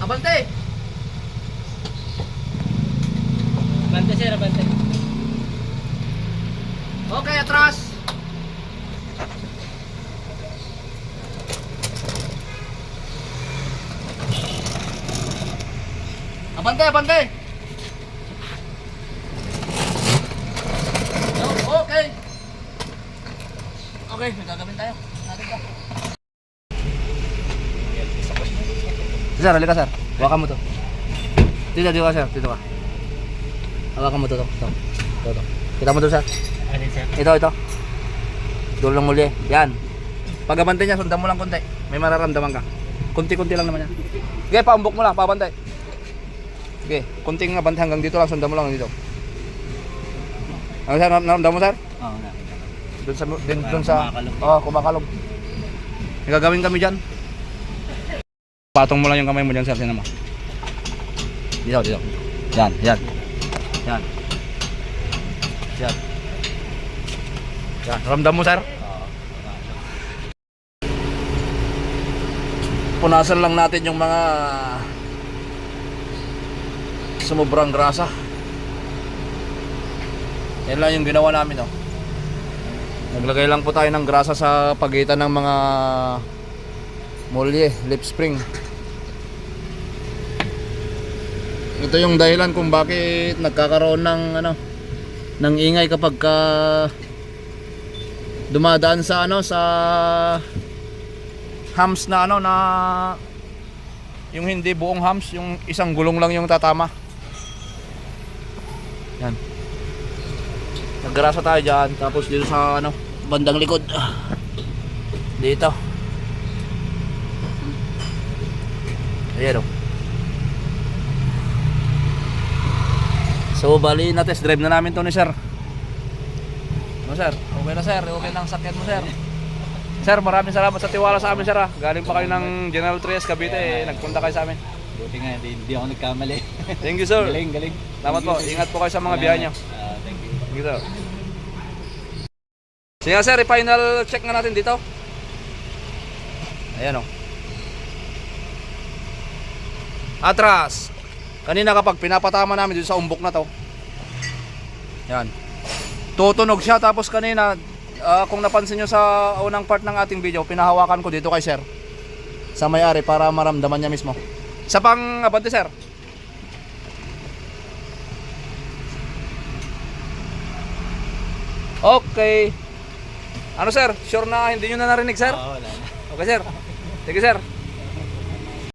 Abante! Abante sir, abante. Okay, atras! Abante, abante! Okay! Okay, nagagawin tayo. Natin ka. Sir, halika sir. Hawakan mo to. Dito, dito ka sir. Dito ka. Hawakan mo to. to. Ito. Ito, ito. Kita mo to sir. Alin sir? Ito, ito. Dulo lang muli. Yan. Pag abante niya, sundan mo lang konti. May mararamdaman ka. Kunti-kunti lang naman yan. Sige, paumbok mo lang, pabantay. Sige, kunting abante hanggang dito lang, sundan mo lang dito. Ano sir, Naram- naramdaman mo sir? Oo na. Doon sa, din, doon sa, oh, kumakalog. May gagawin kami dyan. Patong mo lang yung kamay mo dyan sir, sinama. Dito, dito. Yan, yan. Yan. Yan. Yan, ramdam mo sir? Punasan lang natin yung mga sumubrang grasa. Yan lang yung ginawa namin, oh. Naglagay lang po tayo ng grasa sa pagitan ng mga molye, lip spring. Ito yung dahilan kung bakit nagkakaroon ng ano ng ingay kapag ka dumadaan sa ano sa hams na ano na yung hindi buong hams, yung isang gulong lang yung tatama. Yan. Naggrasa tayo dyan. Tapos dito sa ano, bandang likod. Dito. Ayan o. So, bali na test drive na namin to ni sir. Ano sir? Okay na sir. Okay na ang sakyan mo sir. Sir, maraming salamat sa tiwala sa amin sir ah. Galing pa kayo ng General Trias Cavite eh. Nagpunta kayo sa amin. Buti nga, hindi, hindi ako nagkamali. Thank you sir. galing, galing. Salamat po. Ingat po kayo sa mga biyahe nyo. Ah, thank you. Dito. Sige sir, final check nga natin dito. Ayan o. Atras. Kanina kapag pinapatama namin dito sa umbok na to. Yan. Tutunog siya tapos kanina ah, kung napansin nyo sa unang part ng ating video, pinahawakan ko dito kay sir. Sa may-ari para maramdaman niya mismo. Sa pang abante sir. Okay. Ano sir? Sure na hindi nyo na narinig sir? Oo, wala na. Okay sir. Sige sir.